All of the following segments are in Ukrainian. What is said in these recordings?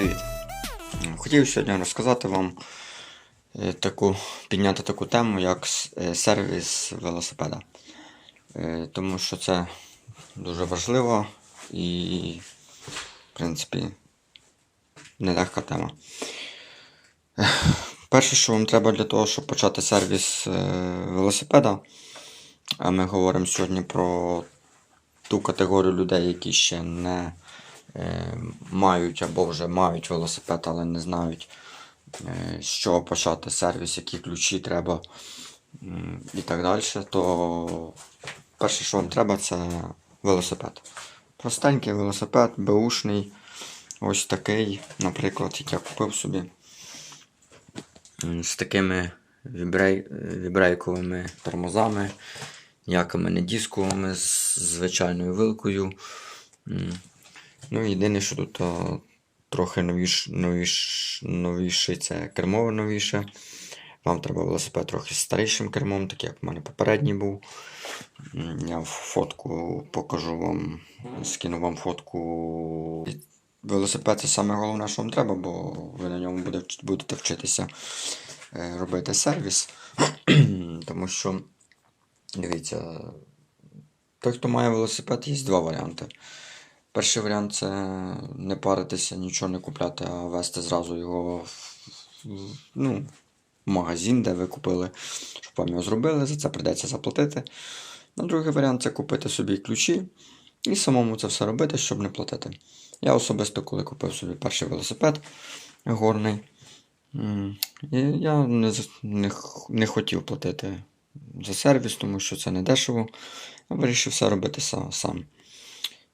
Привіт! Хотів сьогодні розказати вам е, таку, підняти таку тему, як е, сервіс велосипеда. Е, Тому що це дуже важливо і, в принципі, нелегка тема. Перше, що вам треба для того, щоб почати сервіс велосипеда, а ми говоримо сьогодні про ту категорію людей, які ще не мають або вже мають велосипед, але не знають, е, з чого почати сервіс, які ключі треба і так далі, то перше, що вам треба, це велосипед. Простенький велосипед, беушний, ось такий, наприклад, як я купив собі. З такими вібрей... вібрейковими тормозами, ніякими не дисковими, з звичайною вилкою. Ну, єдине, що тут а, трохи новіш, новіш, новіше, це кермо новіше. Вам треба велосипед трохи старішим кермом, так як в мене попередній був. Я фотку покажу вам, скину вам фотку. Велосипед це саме головне, що вам треба, бо ви на ньому будете вчитися е, робити сервіс. Тому що, дивіться, той, хто має велосипед, є два варіанти. Перший варіант це не паритися, нічого не купляти, а вести зразу його в, ну, в магазин, де ви купили, щоб вам його зробили, за це прийдеться заплатити. А другий варіант це купити собі ключі і самому це все робити, щоб не платити. Я особисто, коли купив собі перший велосипед горний, я не, не, не хотів платити за сервіс, тому що це не дешево. Я вирішив все робити сам.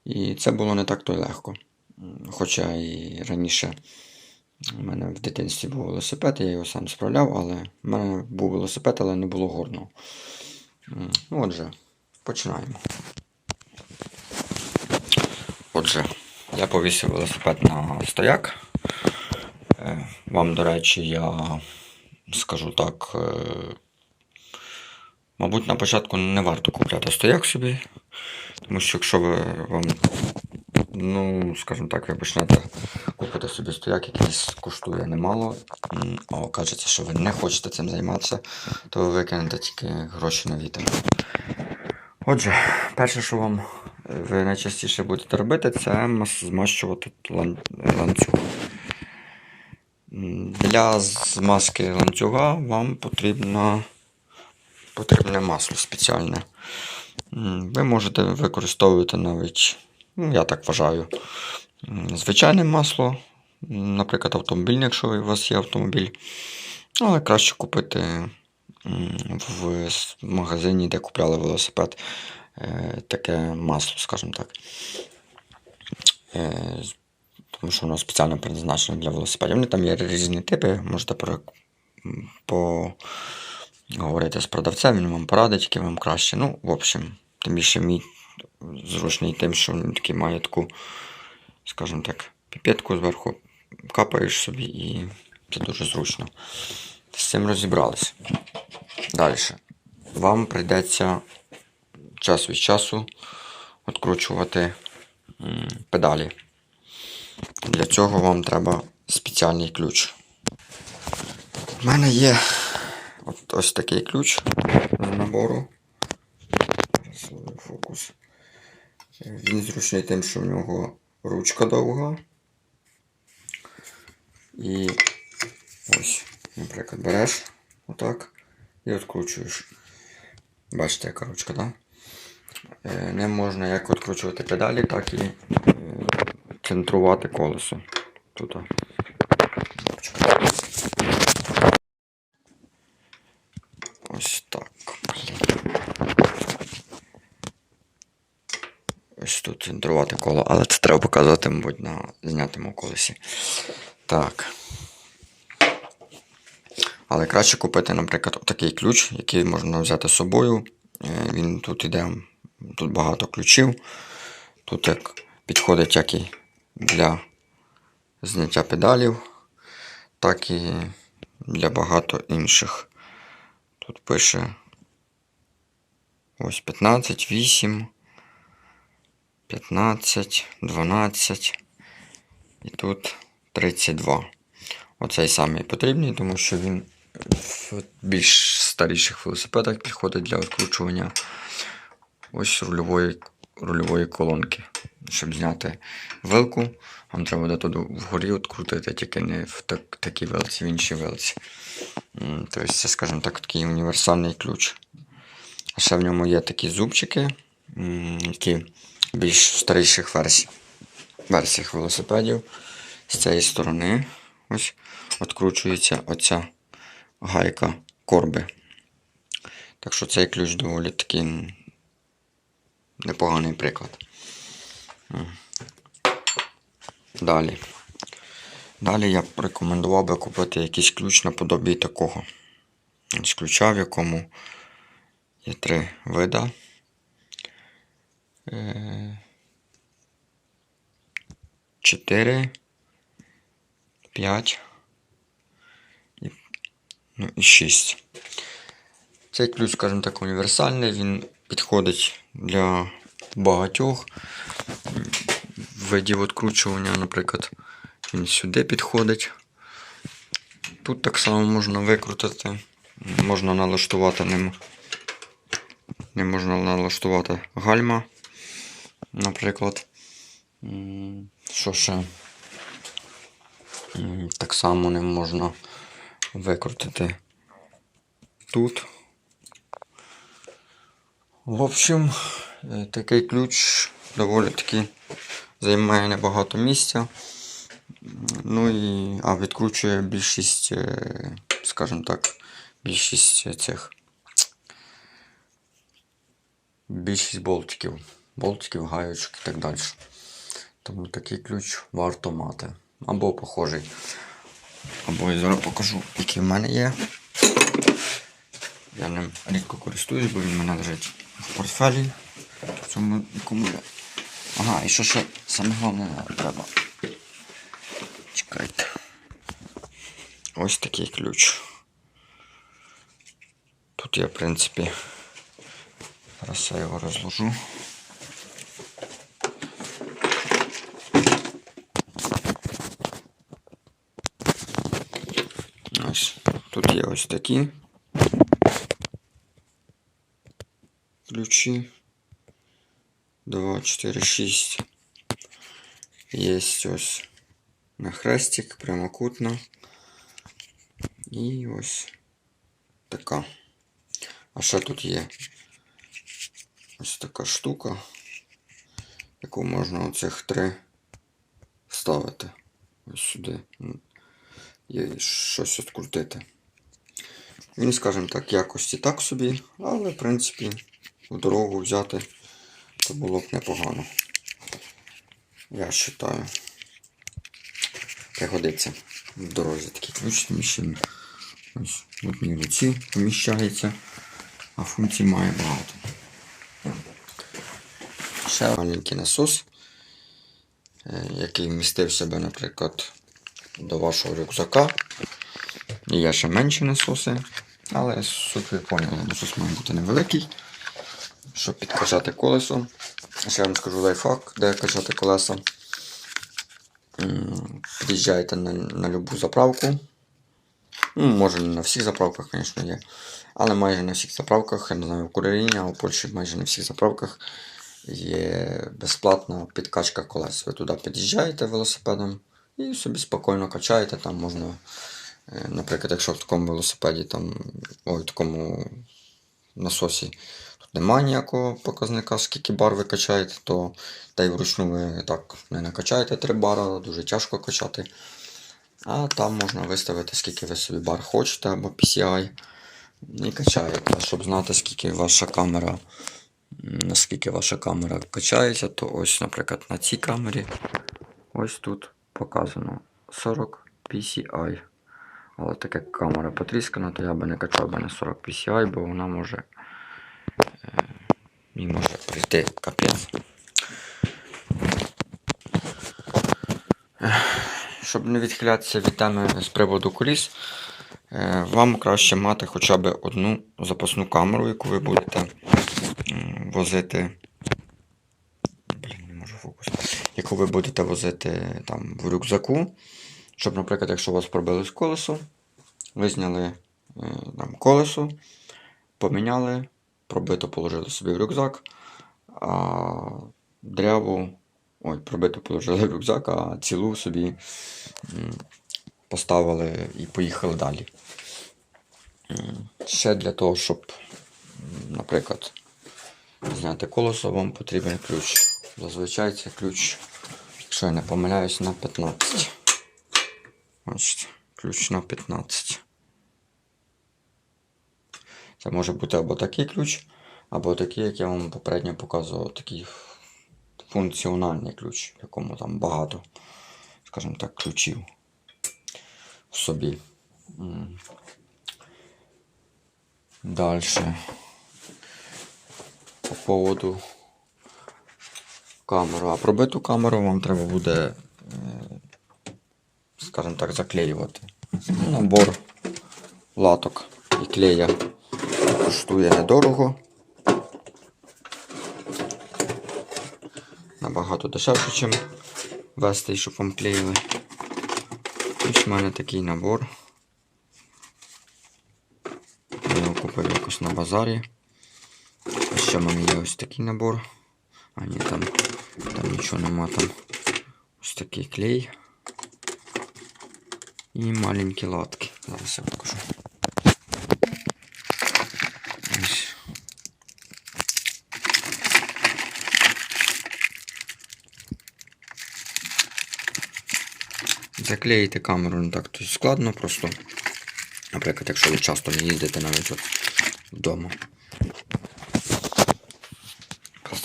І це було не так то легко. Хоча і раніше у мене в дитинстві був велосипед, я його сам справляв, але в мене був велосипед, але не було горного. Ну, отже, починаємо. Отже, я повісив велосипед на стояк. Е, Вам, до речі, я скажу так. е, Мабуть, на початку не варто купляти стояк собі. Тому що якщо ви вам, ну, скажімо так, ви почнете купити собі стояк, який коштує немало, а окажеться, що ви не хочете цим займатися, то ви викинете тільки гроші на вітер. Отже, перше, що вам е, ви найчастіше будете робити, це змащувати лан- ланцюг. Для змазки ланцюга вам потрібно, потрібне масло спеціальне. Ви можете використовувати навіть, ну, я так вважаю, звичайне масло, наприклад, автомобільне, якщо у вас є автомобіль. Але краще купити в магазині, де купляли велосипед, е, таке масло, скажімо так. Е, Тому що воно спеціально призначене для велосипедів. Вони там є різні типи, можете про- м, поговорити з продавцем, він вам порадить, які вам краще. Ну, в общем, тим більше мій зручний тим, що він такий має таку, скажімо так, піпетку зверху, капаєш собі і це дуже зручно. З цим розібралися. Далі. Вам прийдеться час від часу відкручувати педалі. Для цього вам треба спеціальний ключ. У мене є от ось такий ключ з набору. Фокус. Він зручний тим, що в нього ручка довга. І ось, наприклад, береш отак і відкручуєш. Бачите, яка ручка, так? Да? Е, Ним можна як відкручувати педалі, так і е, центрувати колесо. Тут. о. Кнопочка. Ось так. Блін. Центрувати коло, але це треба показати, мабуть, на знятому колесі. Так. Але краще купити, наприклад, такий ключ, який можна взяти з собою. Е, Він тут іде, тут багато ключів. Тут як підходить як і для зняття педалів, так і для багато інших. Тут пише ось 15, 8, 15, 12. І тут 32. Оцей самий потрібний, тому що він в більш старіших велосипедах підходить для відкручування ось рульової, рульової колонки. Щоб зняти вилку, вам треба буде туди вгорі відкрутити, тільки не в так, такій вилці, в іншій вилці. М, Тобто, це, скажімо так, такий універсальний ключ. А ще в ньому є такі зубчики, які більш старіших версій, версіях велосипедів. З цієї сторони ось відкручується оця гайка корби. Так що цей ключ доволі такий непоганий приклад. Далі. Далі я б рекомендував би купити якийсь ключ наподобі такого. Ключа, в якому є три вида. Е, Чотири, п'ять і, ну, і шість. Цей ключ, скажімо так, універсальний, він підходить для багатьох видів відкручування, наприклад, він сюди підходить. Тут так само можна викрутити, можна налаштувати ним. Не можна налаштувати гальма, наприклад. Що ще? Так само ним можна викрутити тут. В общем, е, такий ключ доволі таки займає небагато місця. Ну і а відкручує більшість, е, скажімо так, більшість цих більшість болтиків, болтиків, гаючок і так далі. Тому такий ключ варто мати. Або похожий. Або я зараз покажу, який в мене є. Я ним рідко користуюсь, бо він мене лежить в портфелі. В цьому якому я. Ага, і що ще саме головне треба. Чекайте. Ось такий ключ. Тут я, в принципі, зараз я його розложу. Ось. Тут є ось такі ключі. 2, 4, 6. Є ось на хрестик, прямокутно. І ось така. А ще тут є ось така штука, яку можна оцих три вставити ось сюди. І щось відкрутити. Він, скажімо так, якості так собі, але в принципі в дорогу взяти то було б непогано. Я вважаю. Пригодиться в дорозі такий ключ. Ось в одній руці поміщається, а функцій має багато. Ще маленький насос, е, який вмістив себе, наприклад, до вашого рюкзака. І є ще менші насоси, але суть ви поняли, насос має бути невеликий, щоб підкачати колесо. Ще вам скажу лайфхак, де качати колеса. Під'їжджаєте на, на любу заправку. Ну, може не на всіх заправках, звісно, є. Але майже на всіх заправках, я не знаю, в Україні, а в Польщі майже на всіх заправках є безплатна підкачка колес. Ви туди під'їжджаєте велосипедом і собі спокійно качаєте. Там можна, е, наприклад, якщо в такому велосипеді, там, ой, в такому насосі тут немає ніякого показника, скільки бар ви качаєте, то та й вручну ви так не накачаєте 3 бара, дуже тяжко качати. А там можна виставити, скільки ви собі бар хочете або PCI. І качаєте. Щоб знати, скільки ваша камера, наскільки ваша камера качається, то ось, наприклад, на цій камері ось тут показано 40 PCI. Але так як камера потріскана, то я би не качав би на 40 PCI, бо вона може. Е, їй може прийти капець. Щоб не відхилятися від теми з приводу коліс, е, вам краще мати хоча б одну запасну камеру, яку ви будете возити. Блін, не можу фокус. Яку ви будете возити там в рюкзаку. Щоб, наприклад, якщо у вас пробилось колесо, ви зняли е, там, колесо, поміняли, пробито положили собі в рюкзак, а дряву. Ой, пробито положили в рюкзак, а цілу собі поставили і поїхали далі. Ще для того, щоб, наприклад, зняти колесо, вам потрібен ключ. Зазвичай це ключ, якщо я не помиляюсь, на 15. Бачите, ключ на 15. Це може бути або такий ключ, або такий, як я вам попередньо показував, такий функціональний ключ, в якому там багато, скажімо так, ключів в собі. Далі. По поводу камеру. А пробиту камеру вам треба буде, е, скажімо так, заклеювати. Ну, Набор латок і клея коштує недорого. Набагато дешевше, ніж вести, щоб вам клеїли. Ось в мене такий набор. Я його купив якось на базарі. А ще в мене є ось такий набор. А ні, там, там нічого нема, там ось такий клей. І маленькі латки. Зараз я покажу. Заклеїти камеру не так складно, просто, наприклад, якщо ви часто не їздите навіть от вдома.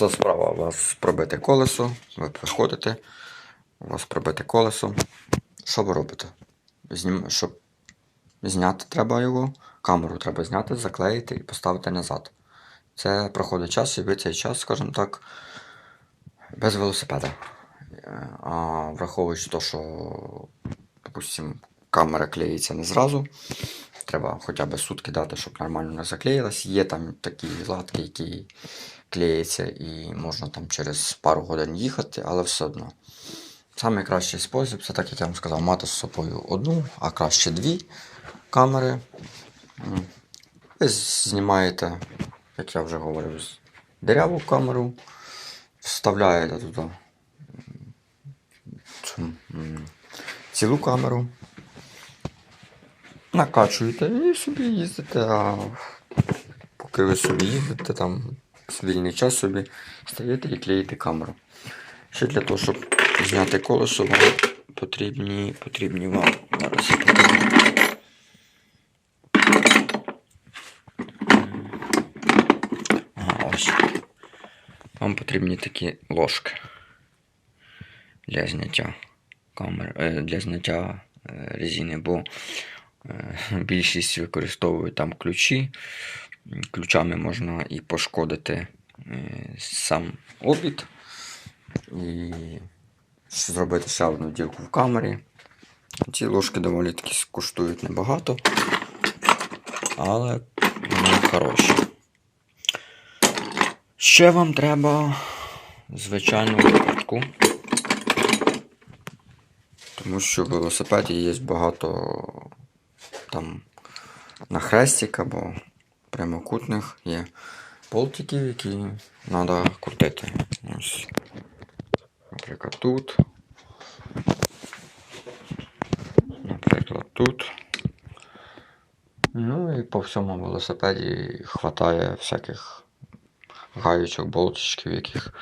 Просто справа у вас пробите колесо, ви приходите, у вас пробите колесо. Що ви робите? Знім... Щоб зняти треба його, камеру треба зняти, заклеїти і поставити назад. Це проходить час, і ви цей час, скажімо так, без велосипеда. Е, А враховуючи те, що, допустим, камера клеїться не зразу, треба хоча б сутки дати, щоб нормально не заклеїлась. Є там такі латки, які клеїться і можна там через пару годин їхати, але все одно. Самий кращий спосіб, це так як я вам сказав, мати з собою одну, а краще дві камери. Ви знімаєте, як я вже говорив, диряву камеру, вставляєте туди цю, цілу камеру, накачуєте і собі їздите, а поки ви собі їздите, там вільний час собі стаєте і клеїте камеру. Ще для того, щоб зняти колесо, вам потрібні, потрібні вам. Зараз. Вам потрібні такі ложки для зняття камер, е, для зняття е, резини, бо е, більшість використовують там ключі. Ключами можна і пошкодити е, сам обід. І зробити ще одну дірку в камері. Ці ложки доволі таки коштують небагато, але вони хороші. Ще вам треба звичайну викрутку. Тому що в велосипеді є багато там на хрестик або прямокутних є болтиків, які треба крутити. Наприклад, тут. Наприклад, тут. Ну і по всьому велосипеді хватає всяких гаючок, болтичків, яких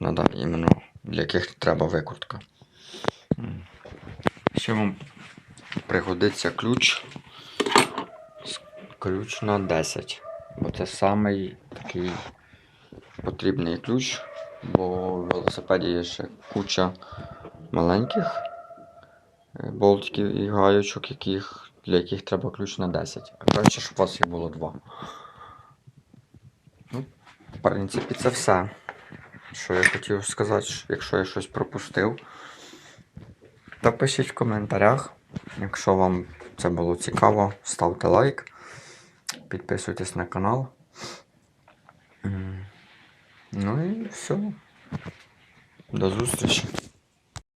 надо іменно для яких треба викрутка. Ще вам пригодиться ключ. Ключ на 10. Бо це самий такий потрібний ключ, бо в велосипеді є ще куча маленьких е, болтиків і гаючок, яких, для яких треба ключ на 10. А краще, щоб у вас їх було два. Ну, в принципі, це все. Що я хотів сказати, якщо я щось пропустив, то пишіть в коментарях. Якщо вам це було цікаво, ставте лайк, підписуйтесь на канал. Ну і все. До зустрічі.